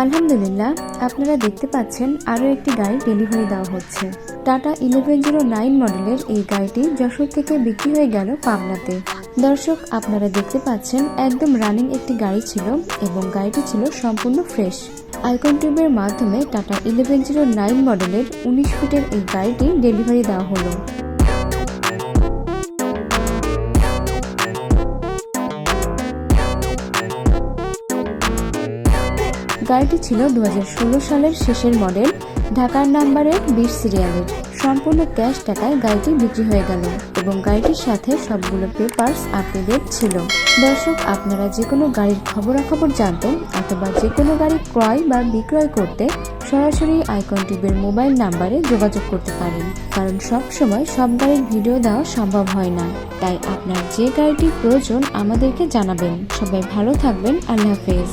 আলহামদুলিল্লাহ, আপনারা দেখতে পাচ্ছেন আরও একটি গাড়ি ডেলিভারি দেওয়া হচ্ছে। টাটা ইলেভেন জিরো নাইন মডেলের এই গাড়িটি যশোর থেকে বিক্রি হয়ে গেল পাবনাতে। দর্শক, আপনারা দেখতে পাচ্ছেন একদম রানিং একটি গাড়ি ছিল এবং গাড়িটি ছিল সম্পূর্ণ ফ্রেশ আইকন টিউবের মাধ্যমে টাটা ইলেভেন জিরো নাইন মডেলের উনিশ ফিটের এই গাড়িটি ডেলিভারি দেওয়া হলো। গাড়িটি ছিল দু হাজার ষোলো সালের শেষের মডেল, ঢাকার নাম্বারে বিশ সিরিয়ালের। সম্পূর্ণ ক্যাশ টাকায় গাড়িটি বিক্রি হয়ে গেল এবং গাড়িটির সাথে সবগুলো পেপারস আপডেট ছিল। দর্শক, আপনারা যে কোনো গাড়ির খবরাখবর জানতেন অথবা যে কোনো গাড়ি ক্রয় বা বিক্রয় করতে সরাসরি আইকন টিভির মোবাইল নাম্বারে যোগাযোগ করতে পারেন, কারণ সব সময় সব গাড়ির ভিডিও দেওয়া সম্ভব হয় না। তাই আপনার যে গাড়িটি প্রয়োজন আমাদেরকে জানাবেন। সবাই ভালো থাকবেন। আল্লাহ হাফেজ।